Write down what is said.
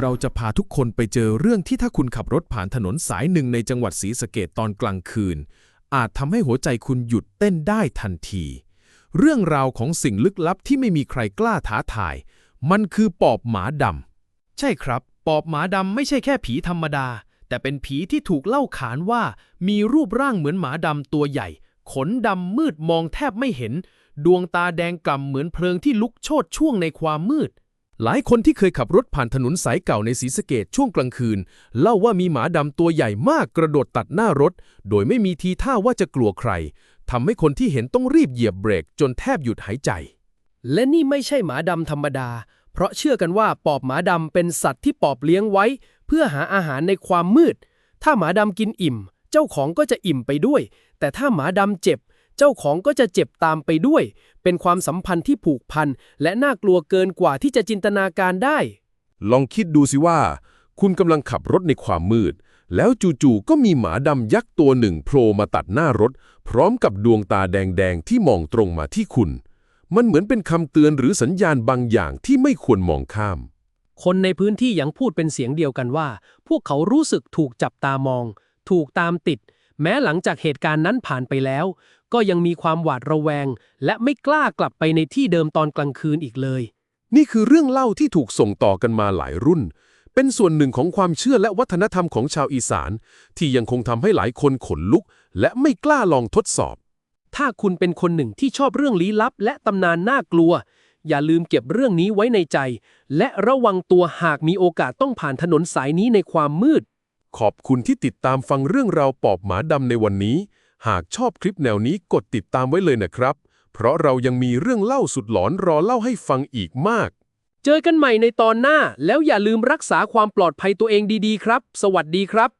เราจะพาทุกคนไปเจอเรื่องที่ถ้าคุณขับรถผ่านถนนสายหนึ่งในจังหวัดศรีสะเกดตอนกลางคืน อาจทำให้หัวใจคุณหยุดเต้นได้ทันที เรื่องราวของสิ่งลึกลับที่ไม่มีใครกล้าท้าทาย มันคือปอบหมาดำใช่ครับ ปอบหมาดำไม่ใช่แค่ผีธรรมดา แต่เป็นผีที่ถูกเล่าขานว่ามีรูปร่างเหมือนหมาดำตัวใหญ่ ขนดำมืดมองแทบไม่เห็น ดวงตาแดงกล่ำเหมือนเพลิงที่ลุกโชนช่วงในความมืด หลายคนที่เคยขับรถผ่านถนนสายเก่าในศรีสะเกดช่วงกลางคืน เล่าว่ามีหมาดำตัวใหญ่มากกระโดดตัดหน้ารถ โดยไม่มีทีท่าว่าจะกลัวใครทำให้คนที่เห็นต้องรีบเหยียบเบรกจนแทบหยุดหายใจ และนี่ไม่ใช่หมาดำธรรมดา เพราะเชื่อกันว่าปอบหมาดำเป็นสัตว์ที่ปอบเลี้ยงไว้ เพื่อหาอาหารในความมืด ถ้าหมาดำกินอิ่ม เจ้าของก็จะอิ่มไปด้วย แต่ถ้าหมาดำเจ็บเจ้าของก็จะเจ็บตามไปด้วย เป็นความสัมพันธ์ที่ผูกพัน และน่ากลัวเกินกว่าที่จะจินตนาการได้ ลองคิดดูสิว่า คุณกำลังขับรถในความมืด แล้วจู่ๆก็มีหมาดำยักษ์ตัวหนึ่งโผล่มาตัดหน้ารถ พร้อมกับดวงตาแดงๆที่มองตรงมาที่คุณ มันเหมือนเป็นคำเตือนหรือสัญญาณบางอย่างที่ไม่ควรมองข้ามคนในพื้นที่ยังพูดเป็นเสียงเดียวกันว่า พวกเขารู้สึกถูกจับตามอง ถูกตามติด แม้หลังจากเหตุการณ์นั้นผ่านไปแล้ว ก็ยังมีความหวาดระแวง และไม่กล้ากลับไปในที่เดิมตอนกลางคืนอีกเลย นี่คือเรื่องเล่าที่ถูกส่งต่อกันมาหลายรุ่น เป็นส่วนหนึ่งของความเชื่อและวัฒนธรรมของชาวอีสาน ที่ยังคงทำให้หลายคนขนลุก และไม่กล้าลองทดสอบ ถ้าคุณเป็นคนหนึ่งที่ชอบเรื่องลี้ลับ และตำนานน่ากลัว อย่าลืมเก็บเรื่องนี้ไว้ในใจ และระวังตัวหากมีโอกาสต้องผ่านถนนสายนี้ในความมืด ขอบคุณที่ติดตามฟังเรื่องราวปอบหมาดำในวันนี้ หากชอบคลิปแนวนี้กดติดตามไว้เลยนะครับ เพราะเรายังมีเรื่องเล่าสุดหลอนรอเล่าให้ฟังอีกมาก เจอกันใหม่ในตอนหน้า แล้วอย่าลืมรักษาความปลอดภัยตัวเองดีๆ ครับ สวัสดีครับ